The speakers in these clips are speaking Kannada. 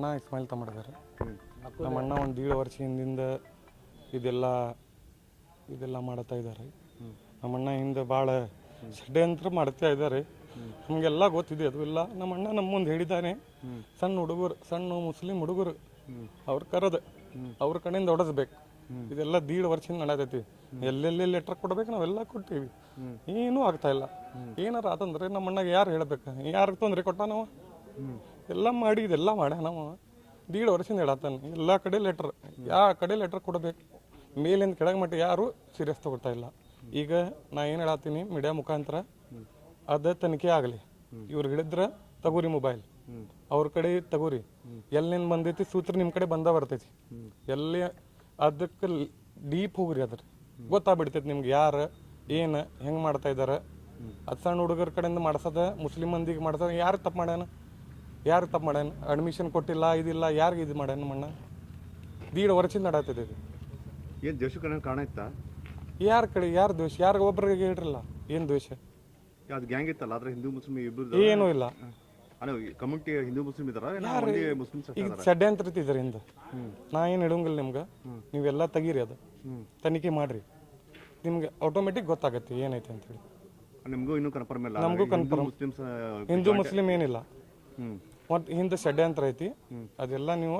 ಅಣ್ಣ ಇಸ್ಮಾಯಿಲ್ ತಮ್ಮಡಿದಾರೆ ನಮ್ಮ ಅಣ್ಣ ಒಂದು ಏಳು ವರ್ಷ ಹಿಂದಿಂದ ಇದೆಲ್ಲ ಇದೆಲ್ಲ ಮಾಡ್ತಾ ಇದ್ದಾರೆ. ನಮ್ಮ ಅಣ್ಣ ಹಿಂದೆ ಭಾಳ ಷಡ್ಯಂತ್ರ ಮಾಡ್ತಾ ಇದ್ದಾರೆ. ನಮಗೆಲ್ಲ ಗೊತ್ತಿದೆ ಅದು ಇಲ್ಲ ನಮ್ಮ ಅಣ್ಣ ನಮ್ಮ ಮುಂದೆ ಹೇಳಿದ್ದಾನೆ ಸಣ್ಣ ಹುಡುಗರು ಸಣ್ಣ ಮುಸ್ಲಿಂ ಹುಡುಗರು. ಅವ್ರ ಕರೆದ ಅವ್ರ ಕಡೆಯಿಂದ ಹೊಡೆಸ್ಬೇಕು ಇದೆಲ್ಲ ದೀಡ್ ವರ್ಷದಿಂದ ನಡೆದೈತಿ. ಎಲ್ಲೆಲ್ಲಿ ಲೆಟರ್ ಕೊಡ್ಬೇಕು ನಾವೆಲ್ಲ ಕೊಟ್ಟಿವಿ ಏನೂ ಆಗ್ತಾ ಇಲ್ಲ. ಏನಾರ ಆತಂದ್ರೆ ನಮ್ಮ ಅಣ್ಣಗೆ ಯಾರು ಹೇಳ್ಬೇಕು? ಯಾರು ತೊಂದರೆ ಕೊಟ್ಟ ನಾವು ಎಲ್ಲ ಮಾಡಿ, ಇದೆಲ್ಲ ಮಾಡ್ಯಾನ ನಾವು. ದೀಡ್ ವರ್ಷದಿಂದ ಹೇಳತ್ತಾನೆ. ಎಲ್ಲ ಕಡೆ ಲೆಟರ್ ಯಾವ ಕಡೆ ಲೆಟರ್ ಕೊಡಬೇಕು. ಮೇಲಿಂದ ಕೆಳಗೆ ಮಟ್ಟ ಯಾರು ಸೀರಿಯಸ್ ತಗೊಳ್ತಾ ಇಲ್ಲ. ಈಗ ನಾ ಏನು ಹೇಳತ್ತೀನಿ ಮೀಡಿಯಾ ಮುಖಾಂತರ? ಅದ ತನಿಖೆ ಆಗಲಿ. ಇವ್ರು ಹಿಡಿದ್ರ ತಗೋರಿ ಮೊಬೈಲ್ ಅವ್ರ ಕಡೆ ತಗೋರಿ. ಎಲ್ಲಿಂದ ಬಂದೈತಿ ಸೂತ್ರ ನಿಮ್ಮ ಕಡೆ ಬಂದ ಬರ್ತೈತಿ. ಎಲ್ಲಿ ಅದಕ್ಕೆ ಡೀಪ್ ಹೋಗ್ರಿ ಅದ್ರ. ಗೊತ್ತಾಗ್ಬಿಡ್ತೈತಿ ನಿಮ್ಗೆ ಯಾರು, ಏನು, ಹೆಂಗೆ ಮಾಡ್ತಾ ಇದ್ದಾರೆ ಅದು ಸಣ್ಣ ಹುಡುಗರ ಕಡೆಯಿಂದ ಮಾಡ್ಸದ, ಮುಸ್ಲಿಂ ಮಂದಿಗೆ ಮಾಡ್ಸದ, ಯಾರು ತಪ್ಪು ಮಾಡ್ಯಾನ? ಯಾರು ತಪ್ಪು ಮಾಡ್ಯಾನ? ಅಡ್ಮಿಷನ್ ಕೊಟ್ಟಿಲ್ಲ ಇದಿಲ್ಲ ಯಾರಿಗೆ ಇದು ಮಾಡ್ಯಾನ ಮಣ್ಣ? ದೀಡ್ ವರ್ಷದಿಂದ ಇದು. ಏನು ದೇಶಕ್ಕೆ ಕಾರಣ ಇತ್ತಾ? ಯಾರ ಕಡೆ ಯಾರು ದ್ವೇಷ? ಯಾರು ಒಬ್ರಿಗೆ ಹೇಳ್ರಲ್ಲ. ಏನು ದ್ವೇಷ? ಅದು ಗ್ಯಾಂಗ್ ಇತ್ತಲ್ಲ ಆದ್ರೆ ಹಿಂದೂ ಮುಸ್ಲಿಂ ಇಬ್ಬರು ಏನೂ ಇಲ್ಲ. ಕಮ್ಯುನಿಟಿ ಹಿಂದೂ ಮುಸ್ಲಿಂ ಇದಾರ ಮುಸ್ಲಿಂ ಈಗ ಷಡ್ಯಂತ್ರ ಇದ್ದಾರೆ ಹಿಂದ. ನಾ ಏನು ಇಡಂಗಿಲ್ಲ ನಿಮ್ಗೆ? ನೀವೆಲ್ಲ ತೆಗೀರಿ ಅದು. ತನಿಖೆ ಮಾಡ್ರಿ. ನಿಮ್ಗೆ ಆಟೋಮೆಟಿಕ್ ಗೊತ್ತಾಗತ್ತೆ ಏನೈತೆ ಅಂತೇಳಿ ನಿಮಗೂ ಇನ್ನೂ ಕನ್ಫರ್ಮ್ ಇಲ್ಲ ನಮಗೂ ಕನ್ಫರ್ಮ್ ಹಿಂದೂ ಮುಸ್ಲಿಂ ಏನಿಲ್ಲ. ಮತ್ತು ಹಿಂದೆ ಷಡ್ಯಂತ್ರ ಐತಿ ಅದೆಲ್ಲ ನೀವು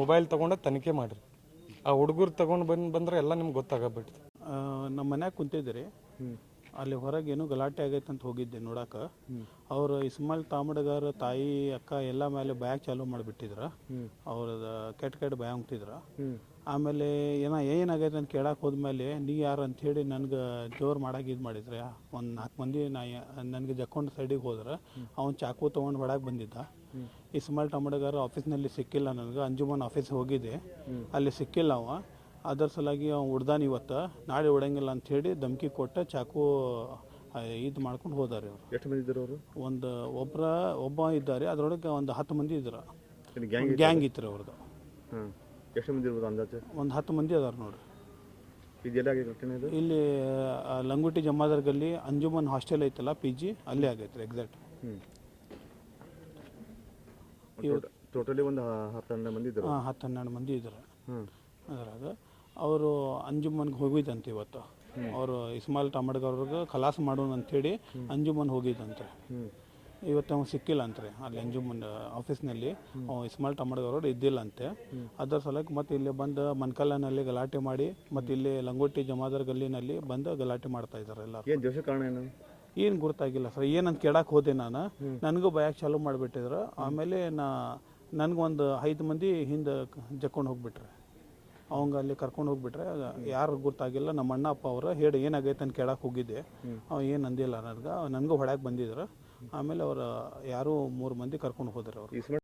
ಮೊಬೈಲ್ ತೊಗೊಂಡು ತನಿಖೆ ಮಾಡಿರಿ. ಆ ಹುಡುಗರು ತಗೊಂಡು ಬಂದು ಬಂದ್ರೆ ಎಲ್ಲ ನಿಮ್ಗೆ ಗೊತ್ತಾಗಬಿಟ್ಟು ನಮ್ಮ ಮನ್ಯಾಗ ಕುಂತಿದ್ದೆ ಅಲ್ಲಿ ಹೊರಗೆ ಏನು ಗಲಾಟೆ ಆಗೈತೆ ಅಂತ ಹೋಗಿದ್ದೆ ನೋಡಾಕ. ಅವ್ರ ಇಸ್ಮಾಲ್ ತಾಮಡಗಾರ ತಾಯಿ ಅಕ್ಕ ಎಲ್ಲ ಮೇಲೆ ಬ್ಯಾಗ್ ಚಾಲೂ ಮಾಡಿಬಿಟ್ಟಿದ್ರ. ಅವ್ರದ ಕೆಟ್ಟ ಕೆಟ್ಟ ಬ್ಯಾಗ್ ಹೋಗ್ತಿದ್ರ ಆಮೇಲೆ ಏನ ಏನಾಗೈತೆ ಅಂತ ಕೇಳಕ್ಕೆ ಹೋದ್ಮೇಲೆ ನೀ ಯಾರು? ಹೇಳಿ ನನ್ಗೆ ಜೋರು ಮಾಡಾಗಿ ಇದು ಮಾಡಿದ್ರೆ. ಒಂದು ನಾಲ್ಕು ಮಂದಿ ನಾ ನನಗೆ ಜಕ್ಕೊಂಡು ಸೈಡಿಗೆ ಹೋದ್ರೆ. ಅವ್ನು ಚಾಕು ತೊಗೊಂಡು ಹೊಡಕ್ಕೆ ಬಂದಿದ್ದ. ಇಸ್ಮಾಲ್ ತಾಮಡಗಾರ ಆಫೀಸ್ನಲ್ಲಿ ಸಿಕ್ಕಿಲ್ಲ ನನಗೆ. ಅಂಜುಮನ್ ಆಫೀಸ್ ಹೋಗಿದ್ದೆ. ಅಲ್ಲಿ ಸಿಕ್ಕಿಲ್ಲ ಅವ. ಅದರ ಸಲುವಾಗಿ ಅವ್ನು ಹೊಡ್ದಾನ ಇವತ್ತು. ನಾಳೆ ಉಡಂಗಿಲ್ಲ ಅಂಥೇಳಿ ಧಮ್ಕಿ ಕೊಟ್ಟ ಚಾಕು ಇದು ಮಾಡ್ಕೊಂಡು ಹೋದಾರೆ ಅವರು ಎಷ್ಟು ಮಂದಿ ಇದ್ದರು ಅವರು? ಒಂದು ಒಬ್ಬರ ಒಬ್ಬ ಇದ್ದಾರೆ. ಅದರೊಳಗೆ ಒಂದು ಹತ್ತು ಮಂದಿ ಇದ್ರು. ಗ್ಯಾಂಗ್ ಗ್ಯಾಂಗ್ ಇತ್ತು ಅವ್ರದ್ದು ಹ್ಮ್. ಎಷ್ಟು ಮಂದಿ ಇರ್ಬೋದು ಅಂದಾಜು? ಒಂದು ಹತ್ತು ಮಂದಿ ಅದಾರ ನೋಡ್ರಿ. ಘಟನೆ ಇದು? ಇಲ್ಲಿ ಲಂಗುಟಿ ಜಮಾದಾರ್ ಗಲ್ಲಿ ಅಂಜುಮನ್ ಹಾಸ್ಟೆಲ್ ಐತಲ್ಲ ಪಿ ಜಿ ಅಲ್ಲೇ ಆಗೈತೆ ರೀ ಎಕ್ಸಾಕ್ಟ್ ಹ್ಞೂ ಟೋಟಲಿ ಒಂದು ಹತ್ತು ಹನ್ನೆರಡು ಮಂದಿ ಇದ್ದರು ಹಾಂ ಹತ್ತು ಹನ್ನೆರಡು ಮಂದಿ ಇದ್ದಾರೆ ಹ್ಞೂ ಅದ್ರಾಗ ಅವರು ಅಂಜುಮನ್ಗೆ ಹೋಗಿದ್ದಂತೆ ಇವತ್ತು. ಅವರು ಇಸ್ಮಾಲ್ ಟಮಡ್ಗವ್ರಿಗೆ ಖಲಾಸ್ ಮಾಡೋಣ ಅಂಥೇಳಿ ಅಂಜುಮನ್ ಹೋಗಿದ್ದಂತೆ ಇವತ್ತು ಅವ್ನು ಸಿಕ್ಕಿಲ್ಲ ಅಂತ್ರಿ ಅಲ್ಲಿ ಅಂಜುಮನ್ ಆಫೀಸ್ನಲ್ಲಿ. ಅವ ಇಸ್ಮಾಲ್ ಟಮಡ್ಗವ್ರು ಇದ್ದಿಲ್ಲ ಅಂತೆ ಅದರ ಸಲಕ್ಕೆ ಮತ್ತೆ ಇಲ್ಲಿ ಬಂದು ಮನ್ಕಲ್ಲನಲ್ಲಿ ಗಲಾಟೆ ಮಾಡಿ ಮತ್ತೆ ಇಲ್ಲಿ ಲಂಗೋಟಿ ಜಮಾದರ್ ಗಲ್ಲಿನಲ್ಲಿ ಬಂದು ಗಲಾಟೆ ಮಾಡ್ತಾ ಇದ್ದಾರೆ ಎಲ್ಲ ಕಾರಣ ಏನು? ಏನು ಗುರ್ತಾಗಿಲ್ಲ ಸರ್. ಏನಂತ ಕೇಳಕ್ಕೆ ಹೋದೆ ನಾನು. ನನಗೂ ಬಯಕ್ಕೆ ಚಾಲೂ ಮಾಡಿಬಿಟ್ಟಿದ್ರು. ಆಮೇಲೆ ನಾ ನನಗೊಂದು ಐದು ಮಂದಿ ಹಿಂದೆ ಜಕ್ಕೊಂಡು ಹೋಗ್ಬಿಟ್ರೆ. ಅವಂಗ ಅಲ್ಲಿ ಕರ್ಕೊಂಡು ಹೋಗ್ಬಿಟ್ರೆ ಯಾರು ಗೊತ್ತಾಗಿಲ್ಲ ನಮ್ಮ ಅಣ್ಣ ಅಪ್ಪ ಅವರು ಹೇಳಿ ಏನಾಗೈತೆ ಅಂತ ಕೇಳಕ್ಕೆ ಹೋಗಿದ್ದೆ. ಅವ ಏನು ಅಂದಿಲ್ಲ ನನಗೆ ನನಗೂ ಹೊಡ್ಯಾಕೆ ಬಂದಿದ್ರು. ಆಮೇಲೆ ಅವ್ರ ಯಾರು ಮೂರು ಮಂದಿ ಕರ್ಕೊಂಡು ಹೋದ್ರು ಅವ್ರು.